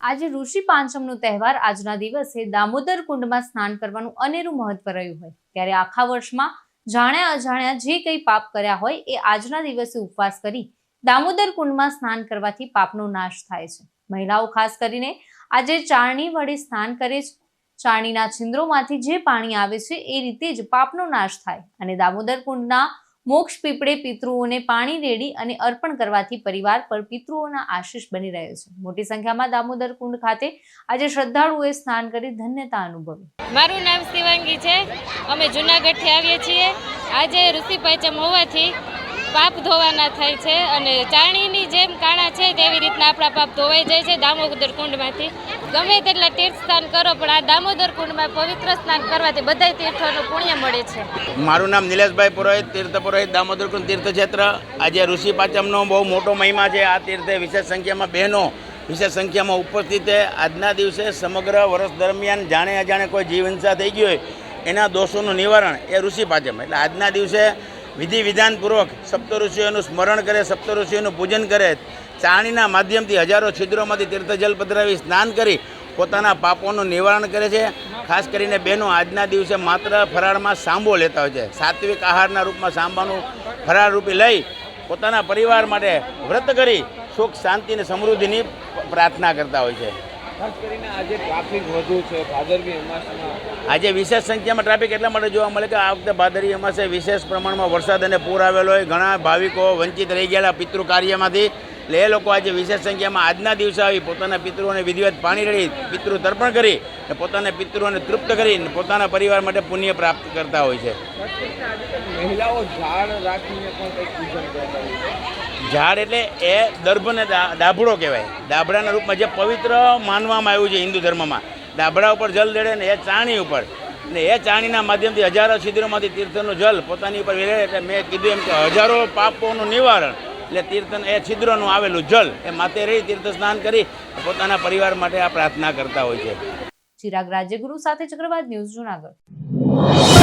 આજે ઋષિ પાંચમનો તહેવાર આજના દિવસે દામોદર કુંડમાં સ્નાન કરવાનું અનેરું મહત્વ રહ્યું હોય. ત્યારે આખા વર્ષમાં જાણ્યા અજાણ્યા જે કંઈ પાપ કર્યા હોય એ આજના દિવસે ઉપવાસ કરી દામોદર કુંડમાં સ્નાન કરવાથી પાપનો નાશ થાય છે. મહિલાઓ ખાસ કરીને આજે ચારણી વડે સ્નાન કરે છે. ચારણીના છિદ્રોમાંથી જે પાણી આવે છે એ રીતે જ પાપનો નાશ થાય. અને દામોદર કુંડના મોક્ષ પીપળે પિતૃઓને પાણી રેડી અને અર્પણ કરવાથી પરિવાર પર પિતૃઓના આશીષ બની રહ્યો છે. મોટી સંખ્યામાં દામોદર કુંડ ખાતે આજે શ્રદ્ધાળુઓએ સ્નાન કરી ધન્યતા અનુભવી. મારું નામ શિવાંગી છે. અમે જુનાગઢથી આવીએ છીએ. આજે ઋષિ પાંચમ હોવાથી પાપ ધોવાના થાય છે અને ચારણીની જેમ કાણા છે તેવી રીતના આપણા પાપ ધોવાઈ જાય છે દામોદર કુંડમાંથી. ગમે તેટલા તીર્થ સ્નાન કરો, પણ આ દામોદર કુંડમાં પવિત્ર સ્નાન કરવાથી બધા તીર્થોનું પુણ્ય મળે છે. મારું નામ નિલેશભાઈ પુરોહિત, તીર્થ પુરોહિત દામોદરકુંડ તીર્થક્ષેત્ર. આજે ઋષિ પાંચમનો બહુ મોટો મહિમા છે. આ તીર્થે વિશેષ સંખ્યામાં બહેનો વિશેષ સંખ્યામાં ઉપસ્થિત છે. આજના દિવસે સમગ્ર વર્ષ દરમિયાન જાણે અજાણે કોઈ જીવ હિંસા થઈ ગઈ હોય, એના દોષોનું નિવારણ એ ઋષિ પાંચમ. એટલે આજના દિવસે વિધિ વિધાનપૂર્વક સપ્ત ઋષિઓનું સ્મરણ કરે સપ્ત ઋષિઓનું પૂજન કરે ચાણીના માધ્યમથી હજારો છિદ્રોમાંથી તીર્થજલ પધરાવી સ્નાન કરી પોતાના પાપોનું નિવારણ કરે છે. ખાસ કરીને બહેનો આજના દિવસે માત્ર ફરાળમાં સાંભો લેતા હોય છે. સાત્વિક આહારના રૂપમાં સાંભાનું ફરાળ રૂપી લઈ પોતાના પરિવાર માટે વ્રત કરી સુખ, શાંતિ અને સમૃદ્ધિની પ્રાર્થના કરતા હોય છે. ખાસ કરીને આજે ટ્રાફિક વધુ છે, ભાદરવી આજે વિશેષ સંખ્યામાં ટ્રાફિક એટલા માટે જોવા મળે કે આ વખતે ભાદરી અમાસે વિશેષ પ્રમાણમાં વરસાદ અને પૂર આવેલો હોય. ઘણા ભાવિકો વંચિત રહી ગયેલા પિતૃ કાર્યમાંથી. એટલે એ લોકો આજે વિશેષ સંખ્યામાં આજના દિવસે આવી પોતાના પિતૃઓને વિધિવત પાણી રેડી પિતૃ તર્પણ કરી અને પોતાના પિતૃઓને તૃપ્ત કરી અને પોતાના પરિવાર માટે પુણ્ય પ્રાપ્ત કરતા હોય છે. મહિલાઓ ઝાડ રાખીને પણ ઝાડ એટલે એ દર્ભને દાભડો કહેવાય. દાભડાના રૂપમાં જે પવિત્ર માનવામાં આવ્યું છે હિન્દુ ધર્મમાં. દાભડા ઉપર જલ દેડે ને એ ચાણી ઉપર. ને એ ચાણીના માધ્યમથી હજારો છિદ્રોમાંથી તીર્થનું જલ પોતાની ઉપર વેરે એટલે મેં કીધું એમ કે હજારો પાપોનું નિવારણ. એટલે તીર્થન એ છિદ્રનું આવેલું જલ એ માથે રહી તીર્થ સ્નાન કરી પોતાના પરિવાર માટે આ પ્રાર્થના કરતા હોય છે. ચિરાગ રાજ્યગુરુ સાથે ચક્રવાત ન્યૂઝ જુનાગઢ.